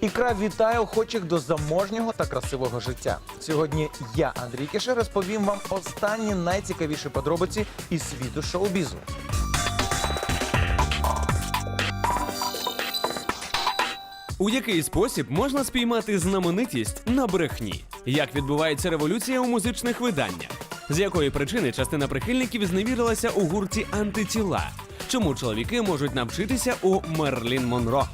Ікра вітає охочих до заможнього та красивого життя. Сьогодні я, Андрій Кіше, розповім вам останні найцікавіші подробиці із світу шоу-бізу. У який спосіб можна спіймати знаменитість на брехні? Як відбувається революція у музичних виданнях? З якої причини частина прихильників зневірилася у гурті антитіла? Чому чоловіки можуть навчитися у Мерлін Монро?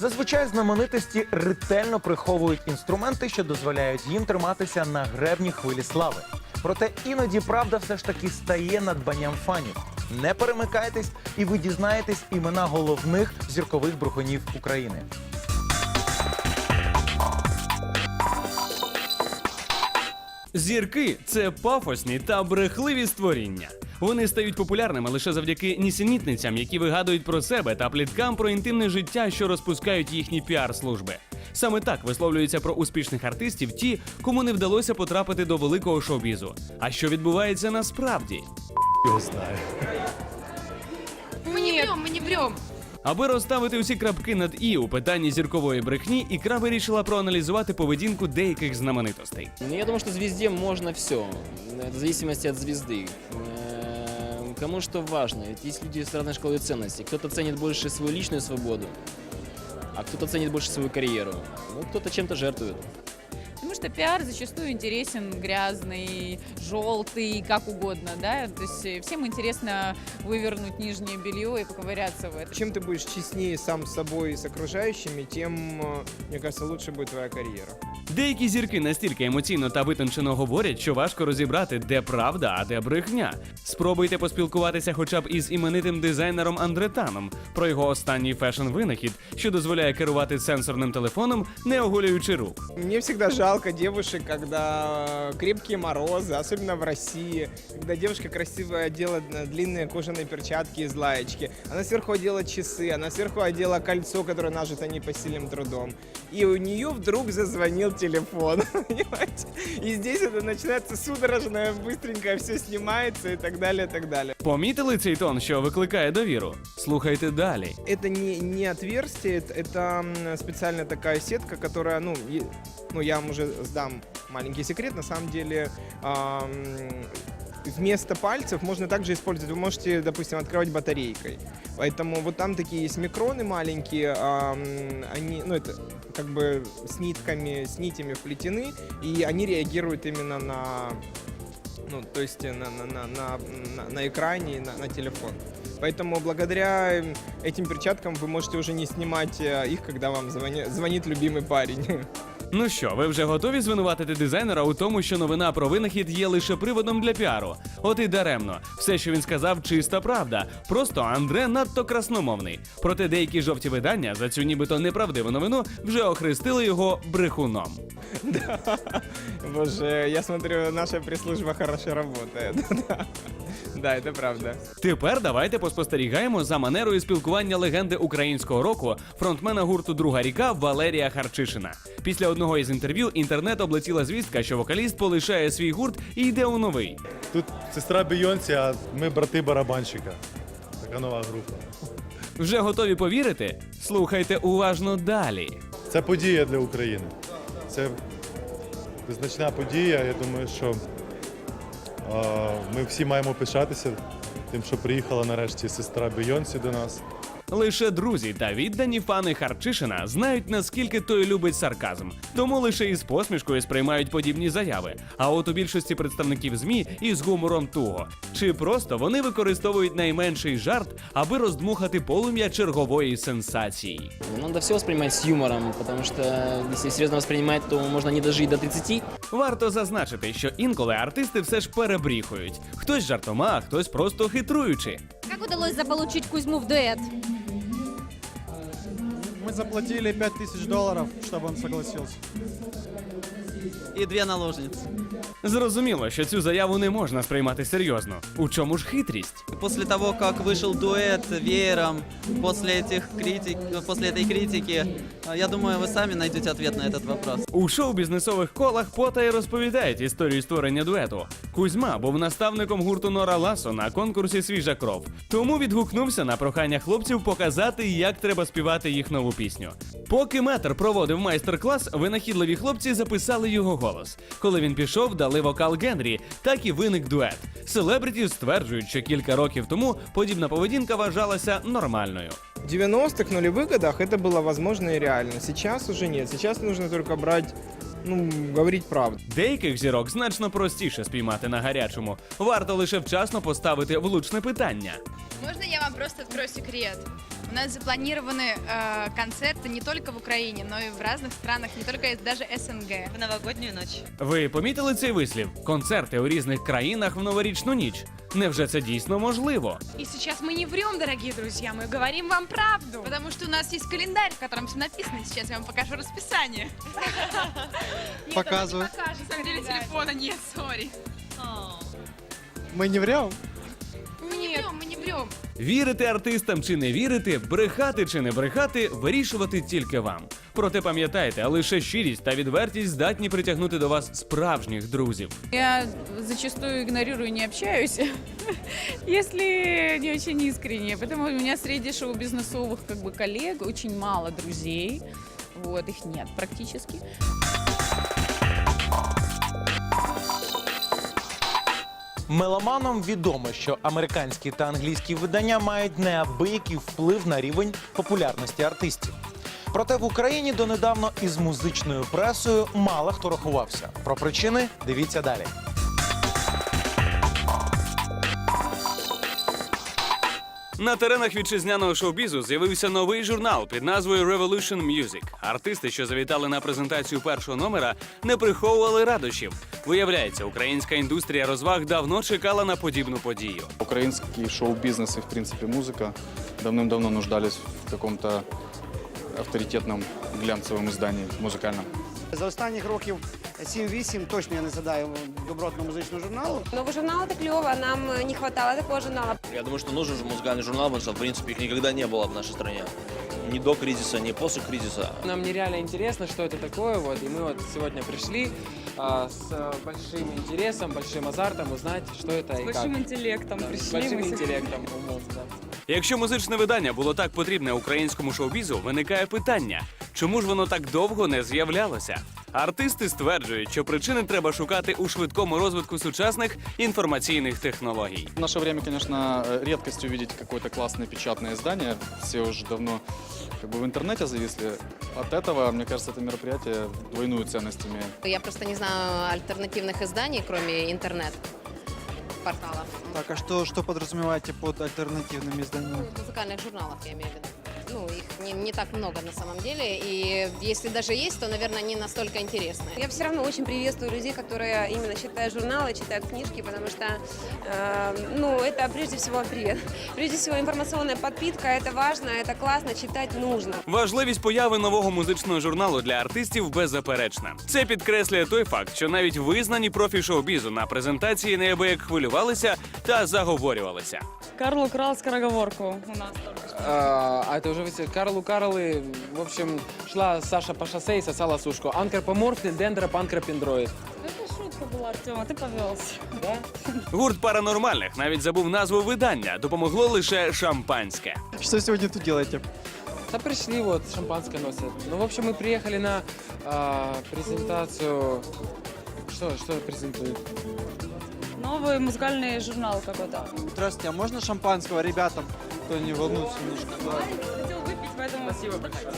Зазвичай знаменитості ретельно приховують інструменти, що дозволяють їм триматися на гребні хвилі слави. Проте іноді правда все ж таки стає надбанням фанів. Не перемикайтесь, і ви дізнаєтесь імена головних зіркових брехунів України. Зірки це пафосні та брехливі створіння. Вони стають популярними лише завдяки нісенітницям, які вигадують про себе та пліткам про інтимне життя, що розпускають їхні піар-служби. Саме так висловлюються про успішних артистів ті, кому не вдалося потрапити до великого шоу-бізу. А що відбувається насправді? Його знає. Мы не врем, мы не врем. Аби розставити усі крапки над і у питанні зіркової брехні, ікра вирішила проаналізувати поведінку деяких знаменитостей. Ну, я думаю, что звезде можно все, в зависимости от звезды. Кому что важно, ведь есть люди с разной школой ценностей. Кто-то ценит больше свою личную свободу, а кто-то ценит больше свою карьеру. Ну, кто-то чем-то жертвует. Потому что пиар зачастую интересен, грязный, желтый, как угодно, да. То есть э, всем интересно вывернуть нижнее белье и поковыряться в этом. Чем ты будешь честнее сам с собой и с окружающими, тем, э, мне кажется, лучше будет твоя карьера. Деякі зірки настільки емоційно та витончено говорять, що важко розібрати, де правда, а де брехня. Спробуйте поспілкуватися хоча б із іменитим дизайнером Андретаном про його останній фешн-винахід, що дозволяє керувати сенсорним телефоном, не оголюючи рук. Мне всегда жалко девушек, когда э, крепкие морозы, особенно в России, когда девушка красиво одела э, длинные кожаные перчатки из лаечки, она сверху одела часы, она сверху одела кольцо, которое нажито непосильным трудом, и у нее вдруг зазвонил телефон, понимаете? И здесь это начинается судорожное, быстренько все снимается и так далее, и так далее. Помітили цей тон, що викликає довіру? Слухайте далі. Это не, не отверстие, это, это м, специальная такая сетка, которая, ну, е- ну, я вам уже сдам маленький секрет, на самом деле, вместо пальцев можно также использовать, вы можете, допустим, открывать батарейкой. Поэтому вот там такие есть микроны маленькие, они, ну, это как бы с нитками, с нитями вплетены, и они реагируют именно на, ну, то есть на, на, на, на, на- экране, на, на телефон. Поэтому благодаря этим перчаткам вы можете уже не снимать э, их, когда вам звони- звонит любимый парень. Ну що, ви вже готові звинуватити дизайнера у тому, що новина про винахід є лише приводом для піару? От і даремно. Все, що він сказав, чиста правда. Просто Андре надто красномовний. Проте деякі жовті видання за цю нібито неправдиву новину вже охрестили його брехуном. Боже, я смотрю, наша пресс-служба хорошо работает. Да, это правда. Тепер давайте поспостерігаємо за манерою спілкування легенди українського року, фронтмена гурту Друга ріка Валерія Харчишина. Після одного із інтерв'ю інтернет облетіла звістка, що вокаліст полишає свій гурт і йде у новий. Тут сестра Бейонсі, а ми брати барабанщика. Така нова група. Вже готові повірити? Слухайте уважно далі. Це подія для України. Це визначна подія. Я думаю, що е, ми всі маємо пишатися тим, що приїхала нарешті сестра Бейонсі до нас. Лише друзі та віддані фани Харчишина знають, наскільки той любить сарказм, тому лише із посмішкою сприймають подібні заяви. А от у більшості представників ЗМІ із гумором туго. Чи просто вони використовують найменший жарт, аби роздмухати полум'я чергової сенсації. Ну, Надо все воспринимать с юмором, потому что если серьезно воспринимать, то можно не дожить до 30. Варто зазначити, що інколи артисти все ж перебріхують. Хтось жартома, а хтось просто хитруючи. Как удалось заполучить Кузьму в дуэт? Мы заплатили 5000 долларов, чтобы он согласился и две наложницы. Зрозуміло, що цю заяву не можна сприймати серйозно. У чому ж хитрість? После того, как вышел дуэт веером, после, этих критик, после этой критики, э, я думаю, вы сами найдете ответ на этот вопрос. У шоу-бізнесових колах потай розповідають історію створення дуету. Кузьма був наставником гурту Нора Ласо на конкурсі Свіжа кров. Тому відгукнувся на прохання хлопців показати, як треба співати їх нову пісню. Поки метр проводив майстер-клас, винахідливі хлопці записали його голос. Коли він пішов, дали вокал Генрі, так і виник дует. Селебриті стверджують, що кілька років тому подібна поведінка вважалася нормальною. В 90-х, нулевых годах это было возможно и реально. Сейчас уже нет. Сейчас нужно только брать, ну, говорить правду. Деяких зірок значно простіше спіймати на гарячому. Варто лише вчасно поставити влучне питання. Можно я вам просто открою секрет? У нас запланированы э, концерты не только в Украине, но и в разных странах, не только даже СНГ. в новогоднюю ночь. Ви помітили цей вислів? Концерти у різних країнах в новорічну ніч. Невже це дійсно можливо? И сейчас мы не врем, дорогие друзья, мы говорим вам правду. Потому что у нас есть календарь, в котором все написано. Сейчас я вам покажу расписание. Показывай. Покажу, на самом деле телефона нет, сори. Мы не врем? Мы не врем, мы не врем. Вірити артистам чи не вірити, брехати чи не брехати, вирішувати тільки вам. Проте пам'ятайте, лише щирість та відвертість здатні притягнути до вас справжніх друзів. Я зачастую игнорирую, не общаюсь, если не очень искренне. Поэтому у меня среди шоу-бизнесовых как бы коллег очень мало друзей. Вот, их нет практически. Меломанам відомо, що американські та англійські видання мають неабиякий вплив на рівень популярності артистів. Проте в Україні донедавна із музичною пресою мало хто рахувався. Про причини дивіться далі. На теренах вітчизняного шоу-бізу з'явився новий журнал під назвою Revolution Music. Артисти, що завітали на презентацію першого номера, не приховували радощів. Виявляється, українська індустрія розваг давно чекала на подібну подію. Украинский шоу-бизнес и, в принципе, музыка давным-давно нуждались в каком-то авторитетном глянцевом издании музыкальном. За останніх років 7-8 точно я не згадаю добротного музичного журналу. Новый журнал это клево, нам не хватало такого журнала. Я думаю, что нужен же музыкальный журнал, потому что, в принципе, их никогда не было в нашей стране. Ни до кризиса, ни после кризиса. Нам нереально интересно, что это такое, вот, и мы вот сегодня пришли а, с э, большим интересом, большим азартом узнать, что это и как. интеллектом Да, с большим интеллектом, умом, да. Якщо музичне видання було так потрібне українському шоу-бізу, виникає питання: чому ж воно так довго не з'являлося? Артисти стверджують, що причини треба шукати у швидкому розвитку сучасних інформаційних технологій. В наше время, конечно, э, редкость увидеть какое-то классное печатное издание. Все уже давно как бы в интернете зависли. От этого, мне кажется, это мероприятие двойную ценность имеет. Я просто не знаю альтернативных изданий, кроме интернет-порталов. Так, а что, что подразумеваете под альтернативными изданиями? Музыкальных журналов, я имею в виду. Ну, их не, не так много на самом деле, и если даже есть, то, наверное, не настолько интересные. Я все равно очень приветствую людей, которые именно читают журналы, читают книжки, потому что, э, ну, это прежде всего привет. Прежде всего информационная подпитка, это важно, это классно, читать нужно. Важливість появи нового музичного журналу для артистів беззаперечна. Це підкреслює той факт, що навіть визнані профі шоу-бізу на презентації неабияк хвилювалися та заговорювалися. Карл украл скороговорку у нас только что. А, а это уже вы Карлу Карлы, в общем, шла Саша по шоссе и сосала сушку. Анкропоморфный дендропанкропендроид. Это шутка была, Артем, а ты повелся. Да? Гурт паранормальних навіть забув назву видання, допомогло лише шампанське. Что сегодня тут делаете? Да пришли, вот, шампанское носят. Ну, в общем, мы приехали на а, презентацию... Что, что презентуют? Новый музыкальный журнал какой-то. Здравствуйте, а можно шампанского ребятам? Кто не волнуется немножко. Хотел выпить, поэтому... Спасибо большое.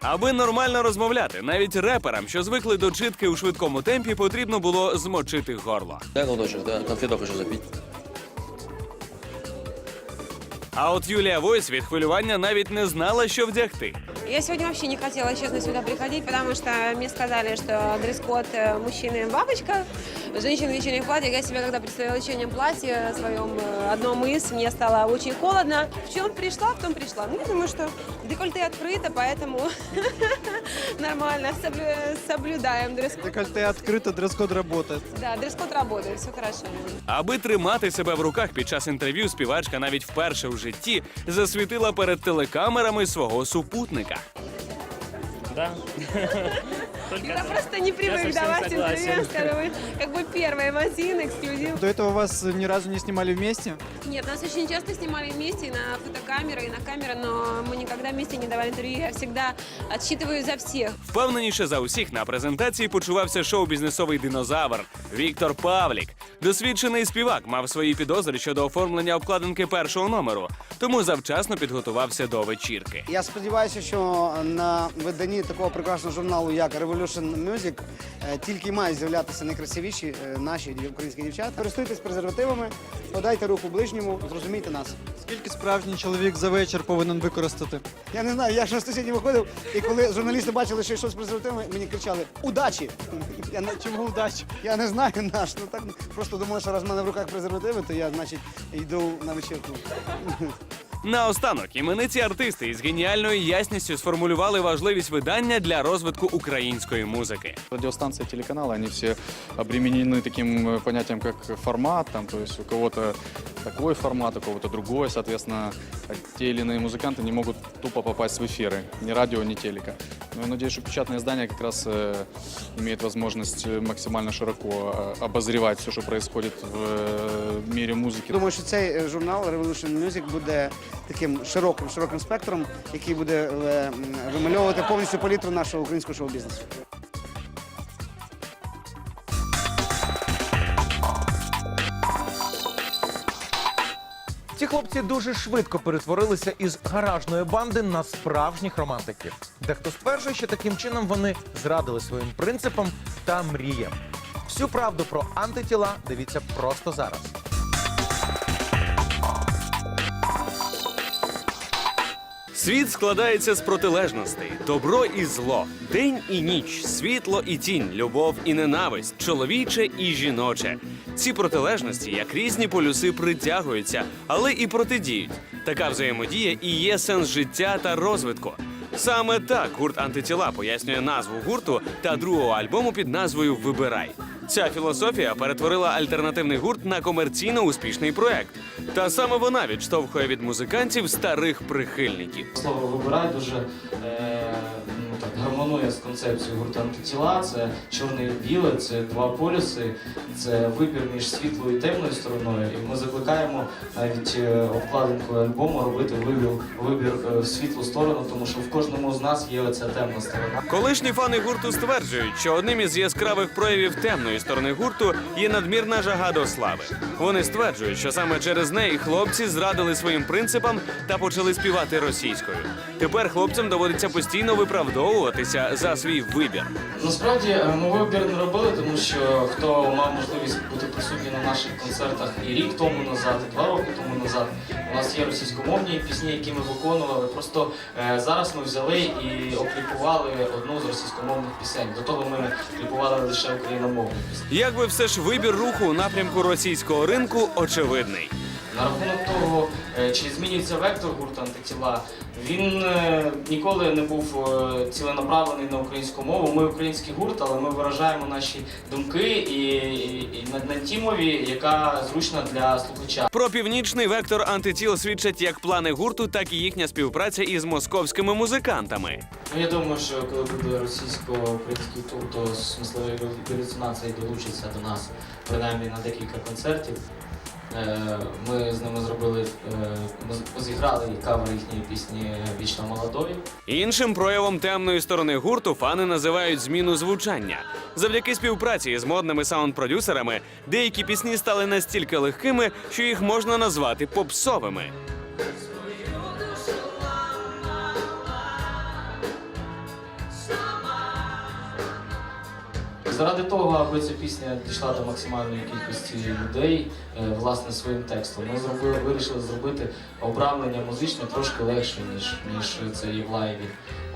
Аби нормально розмовляти, навіть реперам, що звикли до читки у швидкому темпі, потрібно було змочити горло. Дай колдочек, да, конфету хочу запить. А от Юлія Войс від хвилювання навіть не знала, що вдягти. Я сегодня вообще не хотела, честно, сюда приходить, потому что мне сказали, что дресс-код э, мужчины бабочка, женщины в вечерних платьях. Я себя когда представила в вечернем платье своем э, одном из, мне стало очень холодно. В чем пришла, в том пришла. Ну, я думаю, что декольте открыто, поэтому нормально, соблю- соблюдаем дресс-код. Декольте открыто, дресс-код работает. Да, дресс-код работает, все хорошо. Аби тримати себе в руках під час інтерв'ю, співачка навіть вперше в житті засвітила перед телекамерами свого супутника. Да. Я просто не привык давать интервью, скажем, как бы первый магазин, эксклюзив. До этого вас ни разу не снимали вместе? Нет, нас очень часто снимали вместе и на фотокамеры, и на камеры, но мы никогда вместе не давали интервью. Я всегда отсчитываю за всех. Впевненіше за усіх на презентації почувався шоу-бізнесовий динозавр Віктор Павлік. Досвідчений співак мав свої підозри щодо оформлення обкладинки першого номеру, тому завчасно підготувався до вечірки. Я сподіваюся, що на виданні такого прекрасного журналу, як Revolution Music, е, тільки мають з'являтися найкрасивіші е, наші українські дівчата. Користуйтесь презервативами, подайте руку ближньому, зрозумійте нас. Скільки справжній чоловік за вечір повинен використати? Я не знаю, я ж на сусіді виходив, і коли журналісти бачили, що йшов з презервативами, мені кричали Удачі! Я не Чому вдачі? я не знаю наш. Ну так просто думали, що раз в мене в руках презервативи, то я, значить, йду на вечірку. Наостанок імениці артисти із геніальною ясністю сформулювали важливість видання для розвитку української музики. Радиостанции, телеканалы, они все обременены таким э, понятием, как формат, там, то есть у кого-то такой формат, у кого-то другой, соответственно, а те или иные музыканты не могут тупо попасть в эфиры, ни радио, ни телека. Но я надеюсь, что печатное издание как раз э, имеет возможность э, максимально широко э, обозревать все, что происходит в э, мире музыки. Думаю, що цей е, журнал Revolution Music буде таким широким широким спектром, який буде е, м, вимальовувати повністю палітру нашого українського шоу-бізнесу. Хлопці дуже швидко перетворилися із гаражної банди на справжніх романтиків. Дехто стверджує, що таким чином вони зрадили своїм принципам та мріям. Всю правду про антитіла дивіться просто зараз. Світ складається з протилежностей: добро і зло, день і ніч, світло і тінь, любов і ненависть, чоловіче і жіноче. Ці протилежності, як різні полюси, притягуються, але і протидіють. Така взаємодія і є сенс життя та розвитку. Саме так гурт антитіла пояснює назву гурту та другого альбому під назвою Вибирай. Ця філософія перетворила альтернативний гурт на комерційно успішний проект. Та саме вона відштовхує від музикантів старих прихильників. Слово вибирай дуже е, гармонує з концепцією гурту антитіла. Це чорне і біле, це два полюси, це вибір між світлою і темною стороною. І ми закликаємо навіть е, обкладинкою альбому робити вибір, вибір е, в світлу сторону, тому що в кожному з нас є оця темна сторона. Колишні фани гурту стверджують, що одним із яскравих проявів темної сторони гурту є надмірна жага до слави. Вони стверджують, що саме через неї хлопці зрадили своїм принципам та почали співати російською. Тепер хлопцям доводиться постійно виправдовуватися за свій вибір. Насправді е, ми вибір не робили, тому що хто мав можливість бути присутній на наших концертах і рік тому назад, і два роки тому назад. У нас є російськомовні пісні, які ми виконували. Просто е, зараз ми взяли і окліпували одну з російськомовних пісень. До того ми кліпували лише україномовні пісні. Якби все ж вибір руху у напрямку російського ринку очевидний. На рахунок того, е, чи змінюється вектор гурту антитіла, він е, ніколи не був е, ціленаправлений на українську мову. Ми український гурт, але ми виражаємо наші думки і, і, і на, на тій мові, яка зручна для слухача. Про північний вектор антитіл свідчать як плани гурту, так і їхня співпраця із московськими музикантами. Ну, я думаю, що коли буде російсько-український тур, то смислові галюцинації долучаться до нас принаймні на декілька концертів. Е, Ми з ними зробили, е, зіграли кавер їхньої пісні Вічно молодої. Іншим проявом темної сторони гурту фани називають зміну звучання. Завдяки співпраці з модними саунд-продюсерами деякі пісні стали настільки легкими, що їх можна назвати попсовими. Заради того, аби ця пісня дійшла до максимальної кількості людей, е, власне, своїм текстом, ми зробили, вирішили зробити обрамлення музичне трошки легше, ніж, ніж це є в лайві.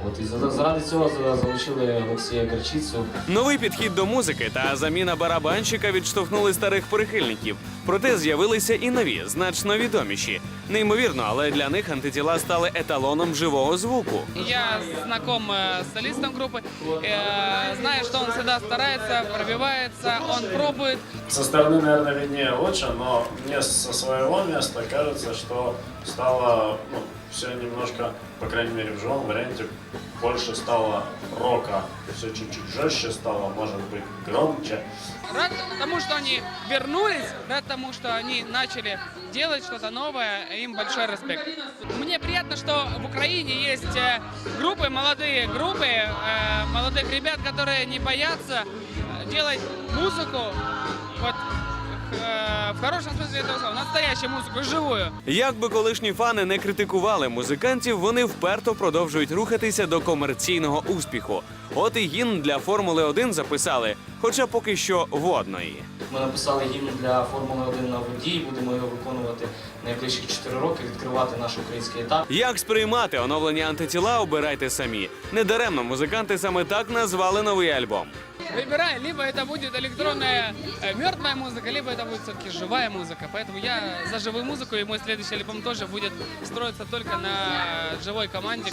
От і за- заради цього за- залучили Олексія Керчицю. Новий підхід до музики та заміна барабанщика відштовхнули старих прихильників. Проте з'явилися і нові, значно відоміші. Неймовірно, але для них антитіла стали еталоном живого звуку. Я знаком э, с солистом группы, э, знаю, что он всегда старается, пробивается, он пробует. Со стороны, наверное, виднее лучше, но мне со своего места кажется, что стало ну, все немножко, по крайней мере, в живом варианте, больше стало рока. Все чуть-чуть жестче стало, может быть, громче. Рад тому, что они вернулись, рад тому, что они начали делать что-то новое, им большой респект. Мне приятно, что в Украине есть э, группы, молодые группы, э, молодых ребят, которые не боятся э, делать музыку, вот в хорошем смысле этого слова, настоящую музыку, живую. Як би колишні фани не критикували музикантів, вони вперто продовжують рухатися до комерційного успіху. От і гімн для Формули 1 записали, хоча поки що водної. Ми написали гімн для Формули 1 на воді, і будемо його виконувати найближчих 4 роки, відкривати наш український етап. Як сприймати оновлені антитіла, обирайте самі. Недаремно музиканти саме так назвали новий альбом. Выбирай, либо это будет электронная э, мертвая музыка, либо это будет все-таки живая музыка. Поэтому я за живую музыку, и мой следующий альбом тоже будет строиться только на живой команде.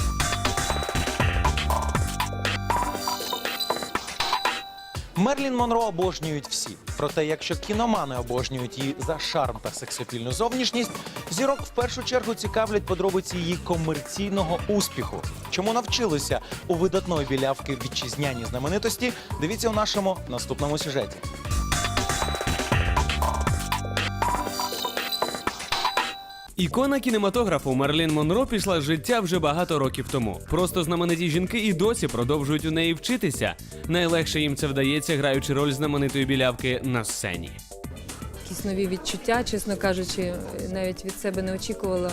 Мерлін Монро обожнюють всі. Проте, якщо кіномани обожнюють її за шарм та сексапільну зовнішність, зірок в першу чергу цікавлять подробиці її комерційного успіху. Чому навчилися у видатної білявки вітчизняні знаменитості? Дивіться у нашому наступному сюжеті. Ікона кінематографу Мерлін Монро пішла з життя вже багато років тому. Просто знамениті жінки і досі продовжують у неї вчитися. Найлегше їм це вдається, граючи роль знаменитої білявки на сцені. Якісь нові відчуття, чесно кажучи, навіть від себе не очікувала.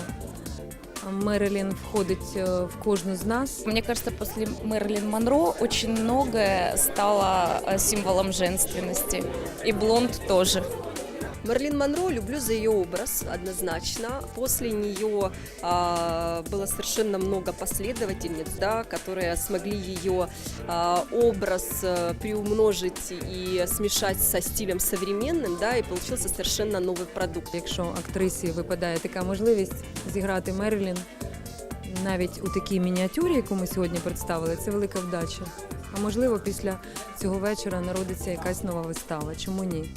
Мерилін входить е, в кожну з нас. Мне кажется, после Мерлин Монро очень многое стало э, символом женственности. И блонд тоже. Мерлин Монро люблю за ее образ однозначно. После нее а, было совершенно много последовательниц, да, которые смогли ее а, образ а, приумножить и смешать со стилем современным, да, и получился совершенно новый продукт. Якщо актрисі випадає така можливість зіграти Мерлін навіть у такій мініатюрі, яку ми сьогодні представили, це велика вдача. А можливо, після цього вечора народиться якась нова вистава. Чому ні?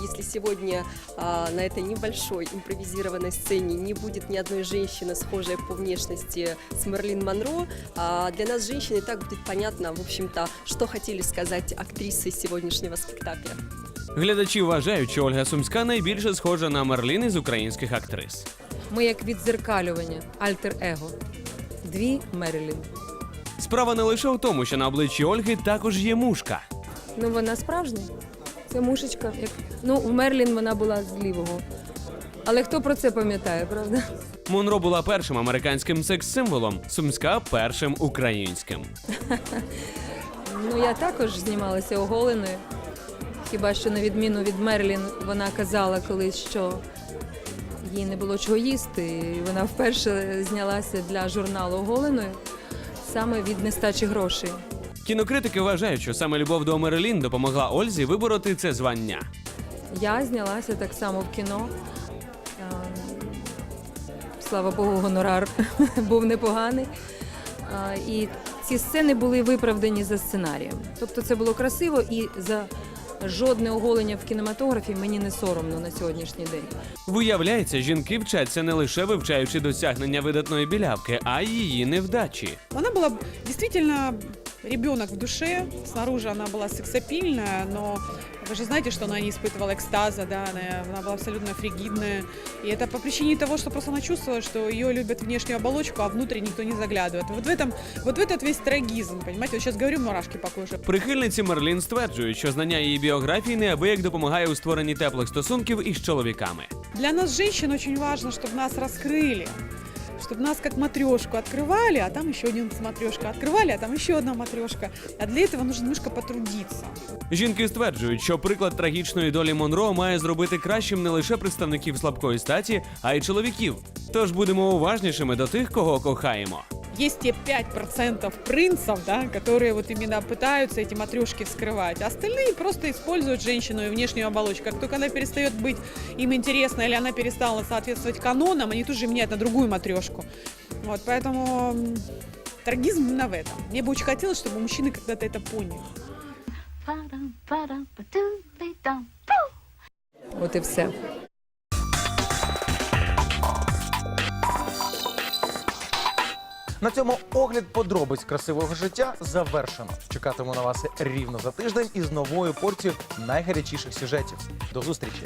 Если сегодня а, на этой небольшой импровизированной сцене не будет ни одной женщины, схожей по внешности с Мерлин Монро, а, для нас, женщин, и так будет понятно, в общем-то, что хотели сказать актрисы сегодняшнего спектакля. Глядачі вважають, що Ольга Сумська найбільше схожа на Мерлін із українських актрис. Ми як віддзеркалювання, альтер-его. Дві Мерилін. Справа не лише в тому, що на обличчі Ольги також є мушка. Ну вона справжня. Це мушечка. Як... Ну, в Мерлін вона була з лівого. Але хто про це пам'ятає, правда? Монро була першим американським секс-символом, Сумська першим українським. Ну я також знімалася оголеною. Хіба що на відміну від Мерлін, вона казала колись, що їй не було чого їсти. І вона вперше знялася для журналу оголеною саме від нестачі грошей. Кінокритики вважають, що саме любов до Мерлін допомогла Ользі вибороти це звання. Я знялася так само в кіно. Ем, Слава Богу, гонорар був непоганий. І ці сцени були виправдані за сценарієм. Тобто це було красиво і за жодне оголення в кінематографі мені не соромно на сьогоднішній день. Виявляється, жінки вчаться не лише вивчаючи досягнення видатної білявки, а й її невдачі. Она была действительно ребенок в душе. Снаружи она была сексапильная, но вы же знаете, что она не испытывала экстаза, да, она, она была абсолютно фригидная. И это по причине того, что просто она чувствовала, что ее любят внешнюю оболочку, а внутрь никто не заглядывает. Вот в этом, вот в этот весь трагизм, понимаете? Вот сейчас говорю, мурашки по коже. Прихильниці Мерлін стверджують, що знання її біографії неабияк допомагає у створенні теплих стосунків із чоловіками. Для нас, женщин, очень важно, чтобы нас раскрыли. Чтобы нас как матрешку открывали, а там еще один матрешка. Открывали, а там еще одна матрешка. А для этого нужно немножко потрудиться. Жінки стверджують, що приклад трагічної долі Монро має зробити кращим не лише представників слабкої статі, а й чоловіків. Тож будемо уважнішими до тих, кого кохаємо. есть те 5% принцев, да, которые вот именно пытаются эти матрешки скрывать. А Остальные просто используют женщину и внешнюю оболочку. Как только она перестает быть им интересна или она перестала соответствовать канонам, они тут же меняют на другую матрешку. Вот, поэтому м, трагизм именно в этом. Мне бы очень хотелось, чтобы мужчины когда-то это поняли. Вот и все. На цьому огляд подробиць красивого життя завершено. Чекатиму на вас рівно за тиждень із новою порцією найгарячіших сюжетів. До зустрічі!